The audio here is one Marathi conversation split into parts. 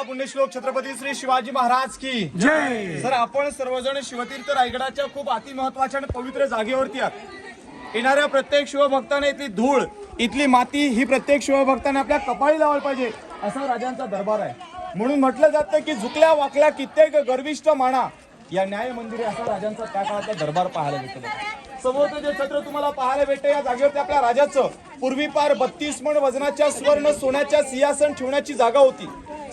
बोला पुण्यश्लोक छत्रपती श्री शिवाजी महाराज की. जय. सर आपण सर्वजण शिवतीर्थ रायगडाच्या खूप अति महत्त्वाच्या आणि पवित्र जागेवरती आहात. येणाऱ्या प्रत्येक शिवभक्ताने इथली धूळ इथली माती ही प्रत्येक शिवभक्ताने आपल्या कपाळी लावायला पाहिजे असा राजांचा दरबार आहे. म्हणून म्हटलं जातं की झुकल्या वाकल्या कित्येक गर्विष्ठ माणा या न्याय मंदिरे असा राजांचा त्या काळातला दरबार पाहायला भेटतो. समोरचं जे छत्र तुम्हाला पाहायला भेटते या जागेवरती आपल्या राजाचं पूर्वीपार बत्तीस मण वजनाच्या सुवर्ण सोन्याच्या सिंहासन ठेवण्याची जागा होती.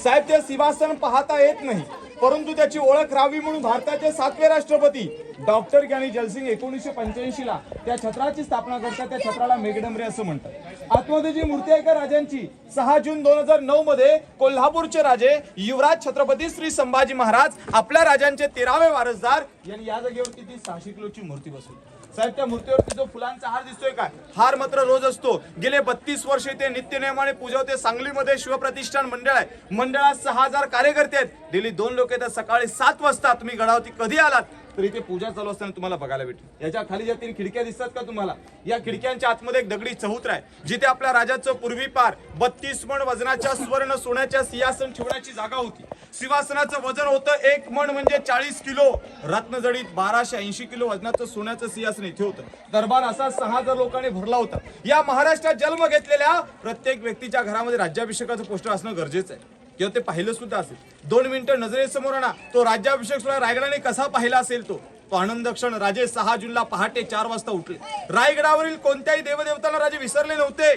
साहेब ते सिंहासन पाहता येत नाही. परंतु त्याची ओळख राहावी म्हणून भारताचे सातवे राष्ट्रपती डॉक्टर ज्ञानी जलसिंग एकोणीसशे पंच्याऐंशी ला त्या छत्राची स्थापना करतात त्या छत्राला मेघडंबरे असं म्हणतात. आतमध्ये जी मूर्ती आहे का राजांची सहा जून दोन हजार नऊ मध्ये कोल्हापूरचे राजे युवराज छत्रपती श्री संभाजी महाराज आपल्या राजांचे तेरावे वारसदार यांनी या जागेवरती ती सहाशे किलोची मूर्ती बसवली. साहेब त्या मूर्तीवरती जो फुलांचा हार दिसतोय काय हार मात्र रोज असतो. गेले बत्तीस वर्ष ते नित्य पूजवते सांगलीमध्ये शिवप्रतिष्ठान मंडळ आहे. मंडळात सहा हजार कार्यकर्ते आहेत. डेली दोन लोक येतात सकाळी सात वाजता तुम्ही गडावरती कधी आलात तर इथे पूजा चालू असताना तुम्हाला बघायला भेटेल. याच्या खाली ज्या तीन खिडक्या दिसतात का तुम्हाला या खिडक्यांच्या आतमध्ये एक दगडी चौत्र आहे जिथे आपल्या राजाचं पूर्वी पार बत्तीस मण वजनाच्या सुवर्ण सोन्याच्या सिंहासन ठेवण्याची जागा होती. सिंहासनाचं वजन होतं एक मण म्हणजे चाळीस किलो. रत्नजडीत बाराशे ऐंशी किलो वजनाचं सोन्याचं सिंहासन इथे होतं. दरबार असा सहा हजार लोकांनी भरला होता. या महाराष्ट्रात जन्म घेतलेल्या प्रत्येक व्यक्तीच्या घरामध्ये राज्याभिषेकाचं पोस्टर असणं गरजेचं आहे. किंवा ते पाहिलं सुद्धा असेल. दोन मिनिटं नजरेसमोर आणा. तो राज्याभिषेक सोहळा रायगडाने कसा पाहिला असेल तो? तो आनंद क्षण राजे सहा जूनला पहाटे चार वाजता उठले. रायगडावरील कोणत्याही देवदेवतांना राजे विसरले नव्हते.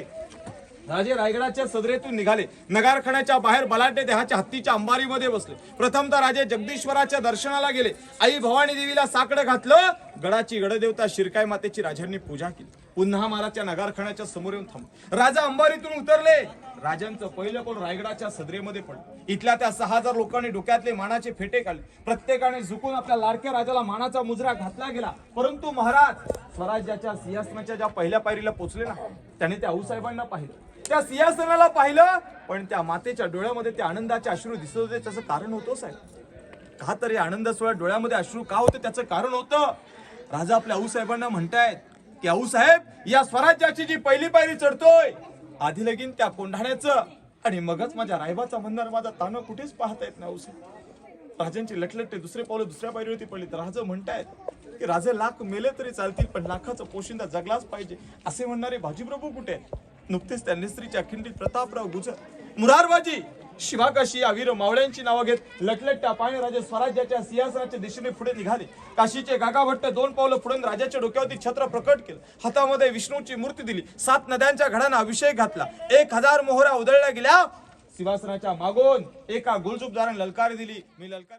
राजे रायगडाच्या सदरेतून निघाले. नगारखान्याच्या बाहेर बलाढ्य देहाच्या हत्तीच्या अंबारीमध्ये बसले. प्रथमतः राजे जगदीश्वराच्या दर्शनाला गेले. आई भवानी देवीला साकडं घातलं. गडाची गडदेवता शिरकाय मातेची राजांनी पूजा केली. पुन्हा महाराजच्या नगारखान्याच्या समोर येऊन थांब. राजा अंबारीतून उतरले. राजांचं पहिलं कोण रायगडाच्या सदरेमध्ये पडलं. इथल्या त्या सहा हजार लोकांनी डोक्यातले मानाचे फेटे काढले. प्रत्येकाने झुकून आपल्या लाडक्या राजाला मानाचा मुजरा घातला गेला. परंतु महाराज स्वराज्याच्या सिंहासनाच्या ज्या पहिल्या पायरीला पोचले ना त्याने त्या आऊसाहेबांना पाहिलं. त्या सिंहासनाला पाहिलं पण त्या मातेच्या डोळ्यामध्ये ते आनंदाचे अश्रू दिसत होते. त्याचं कारण होतं साहेब? का तर आनंद सोळा डोळ्यामध्ये अश्रू का होते? त्याचं कारण होतं? राजा आपल्या आऊसाहेबांना म्हणतायत की आऊसाहेब या स्वराज्याची जी पहिली पायरी चढतोय आधी लगीन त्या कोंढाण्याचं. आणि मगच माझ्या रायबाचा म्हणणार माझा तान कुठेच पाहता येत नाही आऊसाहेब राजांची लटलटे दुसरे पावलं दुसऱ्या पायरीवरती पडली तर राजा म्हणतायत की राजे लाख मेले तरी चालतील पण लाखाचा पोशिंदा जगलाच पाहिजे असे म्हणणारे भाजीप्रभू कुठे आहेत? नुकतेच त्यांनी स्त्रीच्या खिंडीत प्रतापराव गुजर. मुरारबाजी! शिवाकाशी वीर मावळ्यांची नावं घेत लटलटत्या पाणी राजे स्वराज्याच्या सिंहासनाच्या दिशेने पुढे निघाले. काशीचे गागा भट्ट दोन पावलं पुढून राजाच्या डोक्यावरती छत्र प्रकट केलं. हातामध्ये विष्णूची मूर्ती दिली. सात नद्यांच्या घडांना अभिषेक घातला. एक हजार मोहरा उधळल्या गेल्या. सिंहासनाच्या मागून एका गुलजुबदाराने ललकार दिली. मी ललकार